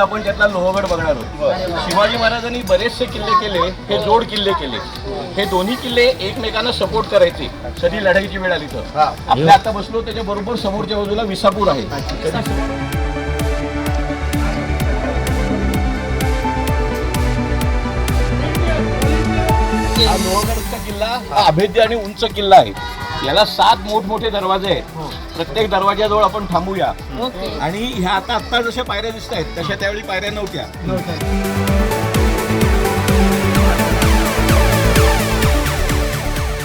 आपण त्यातला लोहगड बघणार आहोत. शिवाजी महाराजांनी बरेचसे किल्ले केले हे जोड किल्ले केले. हे दोन्ही किल्ले एकमेकांना सपोर्ट करायचे. कधी लढाईची वेळ आली तर. आपल्या आता बसलो त्याच्या बरोबर समोरच्या बाजूला विसापूर आहे. हा लोहगडचा किल्ला हा अभेद्य आणि उंच किल्ला आहे. याला सात मोठमोठे दरवाजे आहेत. प्रत्येक दरवाजाजवळ आपण थांबूया. आणि ह्या आता आता जशा पायऱ्या दिसत आहेत तशा त्यावेळी पायऱ्या नव्हत्या.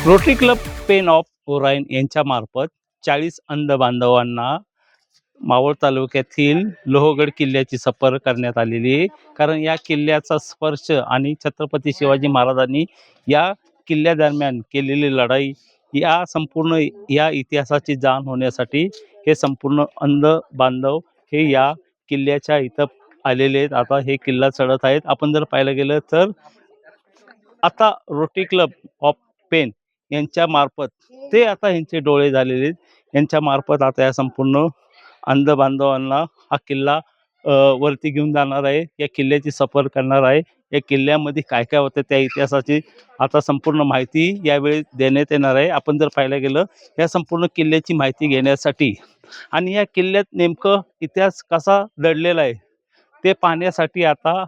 Rotary Club pen of Orion यांच्यामार्फत चाळीस अंध बांधवांना मावळ तालुक्यातील लोहगड किल्ल्याची सफर करण्यात आलेली आहे. कारण या किल्ल्याचा स्पर्श आणि छत्रपती शिवाजी महाराजांनी या किल्ल्यादरम्यान केलेली लढाई या संपूर्ण या इतिहासाची जाण होण्यासाठी हे संपूर्ण अंध बांधव हे या किल्ल्याच्या इथं आलेले आहेत. आता हे किल्ला चढत आहेत. आपण जर पाहायला गेलं तर आता रोटी क्लब ऑफ पेन यांच्या मार्फत ते आता यांचे डोळे झालेले आहेत. यांच्या मार्फत आता या संपूर्ण अंध बांधवांना हा किल्ला वरती घेऊन जाणार आहे. या किल्ल्याची सफर करणार आहे. या किल्ल्यामध्ये काय काय होतं त्या इतिहासाची आता संपूर्ण माहिती यावेळी देण्यात येणार आहे. आपण जर पाहायला गेलं या संपूर्ण किल्ल्याची माहिती घेण्यासाठी आणि या किल्ल्यात नेमकं इतिहास कसा दडलेला आहे ते पाहण्यासाठी आता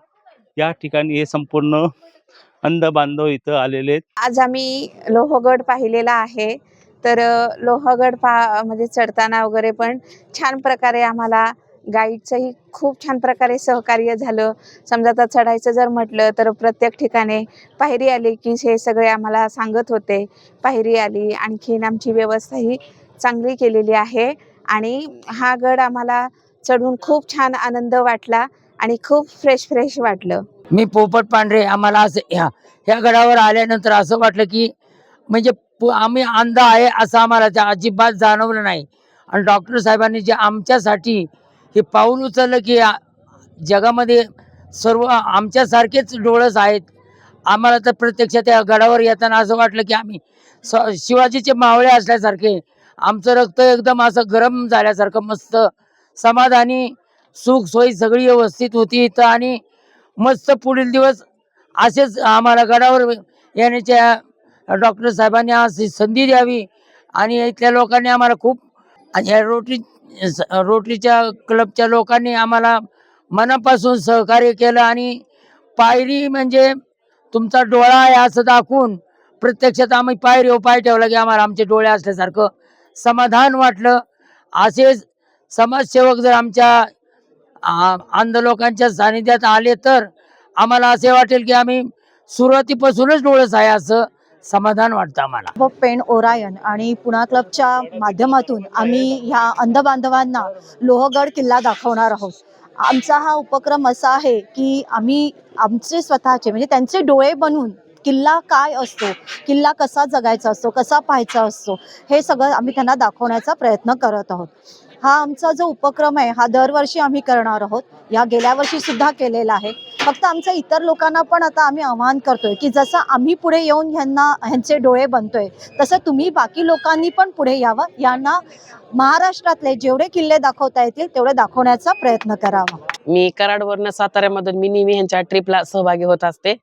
या ठिकाणी हे संपूर्ण अंध बांधव इथं आलेले आहेत. आज आम्ही लोहगड पाहिलेला आहे. तर लोहगड पा म्हणजे चढताना वगैरे पण छान प्रकारे आम्हाला गाईडचंही खूप छान प्रकारे सहकार्य झालं. समजा आता चढायचं जर म्हटलं तर प्रत्येक ठिकाणी पायरी आली की हे सगळे आम्हाला सांगत होते. पायरी आली आणखीन आमची व्यवस्था ही चांगली केलेली आहे. आणि हा गड आम्हाला चढून खूप छान आनंद वाटला आणि खूप फ्रेश फ्रेश वाटलं. मी पोपट पांढरे आम्हाला असं ह्या ह्या गडावर आल्यानंतर असं वाटलं की म्हणजे पु- आम्ही अंध आहे असं आम्हाला अजिबात जाणवलं नाही. आणि डॉक्टर साहेबांनी जे आमच्यासाठी हे पाऊल उचललं की जगामध्ये सर्व आमच्यासारखेच डोळस आहेत. आम्हाला तर प्रत्यक्ष त्या गडावर येताना असं वाटलं की आम्ही स शिवाजीचे मावळे असल्यासारखे आमचं रक्त एकदम असं गरम झाल्यासारखं मस्त समाधानी सुख सोयी सगळी व्यवस्थित होती इथं आणि मस्त पुढील दिवस असेच आम्हाला गडावर येण्याच्या डॉक्टर साहेबांनी आज संधी द्यावी आणि इथल्या लोकांनी आम्हाला खूप आणि ह्या रोटी रोटरीच्या क्लबच्या लोकांनी आम्हाला मनापासून सहकार्य केलं आणि पायरी म्हणजे तुमचा डोळा आहे असं दाखवून प्रत्यक्षात आम्ही पायरी पाय ठेवला की आम्हाला आमचे डोळे असल्यासारखं समाधान वाटलं. असेच समाजसेवक जर आमच्या अंध लोकांच्या सानिध्यात आले तर आम्हाला असे वाटेल की आम्ही सुरुवातीपासूनच डोळस आहे असं समाधान वाटतं आम्हाला. व पेण ओरायन आणि पुणा क्लबच्या माध्यमातून आम्ही ह्या अंधबांधवांना लोहगड किल्ला दाखवणार आहोत. आमचा हा उपक्रम असा आहे की आम्ही आमचे स्वतःचे म्हणजे त्यांचे डोळे बनवून किल्ला काय असतो किल्ला कसा जगायचा असतो कसा पाहायचा असतो हे सगळं आम्ही त्यांना दाखवण्याचा प्रयत्न करत आहोत. हा आमचा जो उपक्रम आहे हा दरवर्षी आम्ही करणार आहोत. या गेल्या वर्षी सुद्धा केलेला आहे. फक्त आमच्या इतर लोकांना पण आता आम्ही आवाहन करतोय की जसं आम्ही पुढे येऊन ह्यांना ह्यांचे डोळे बनतोय तसं तुम्ही बाकी लोकांनी पण पुढे यावं. यांना महाराष्ट्रातले जेवढे किल्ले दाखवता येतील तेवढे दाखवण्याचा प्रयत्न करावा. मी कराडवरनं साताऱ्यामधून मी नेहमी ह्यांच्या ट्रिपला सहभागी होत असते.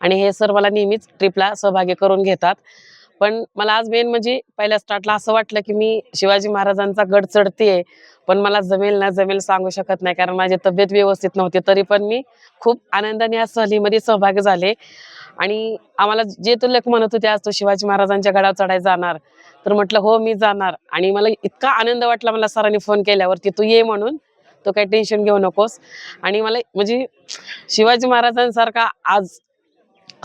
आणि हे सर मला नेहमीच ट्रिपला सहभागी करून घेतात. पण मला आज मेन म्हणजे पहिल्या स्टार्टला असं वाटलं की मी शिवाजी महाराजांचा गड चढते पण मला जमेल ना जमेल सांगू शकत नाही कारण माझी तब्येत व्यवस्थित नव्हती. तरी पण मी खूप आनंदाने या सहलीमध्ये सहभागी झाले. आणि आम्हाला जे तो लेख म्हणत होते आज तो शिवाजी महाराजांच्या गडावर चढायला जाणार तर म्हटलं हो मी जाणार. आणि मला इतका आनंद वाटला मला सरांनी फोन केल्यावरती तू ये म्हणून तो काही टेन्शन घेऊ नकोस. आणि मला म्हणजे शिवाजी महाराजांसारखा आज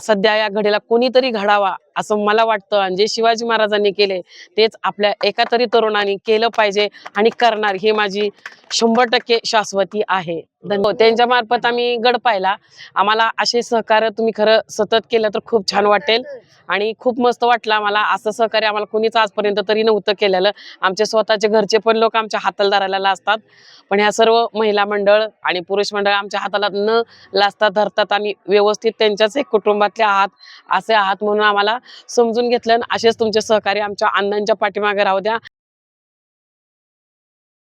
सध्या या घडीला कोणीतरी घडावा असं मला वाटतं. आणि जे शिवाजी महाराजांनी केले तेच आपल्या एका तरी तरुणांनी केलं पाहिजे आणि करणार ही माझी शंभर टक्के शाश्वती आहे. हो, त्यांच्या मार्फत आम्ही गड पाहिला. आम्हाला असे सहकार्य तुम्ही खरं सतत केलं तर खूप छान वाटेल. आणि खूप मस्त वाटलं आम्हाला. असं सहकार्य आम्हाला कोणीच आजपर्यंत तरी नव्हतं केलेलं. आमचे स्वतःचे घरचे पण लोक आमच्या हाताला धरायला लाजतात. पण ह्या सर्व महिला मंडळ आणि पुरुष मंडळ आमच्या हाताला न लाजता धरतात. आणि व्यवस्थित त्यांच्याच एक कुटुंबातले आहात असे आहात म्हणून आम्हाला समजून घेतलं आणि असेच तुमचे सहकार्य आमच्या अण्णांच्या पाठीमागे राहू द्या.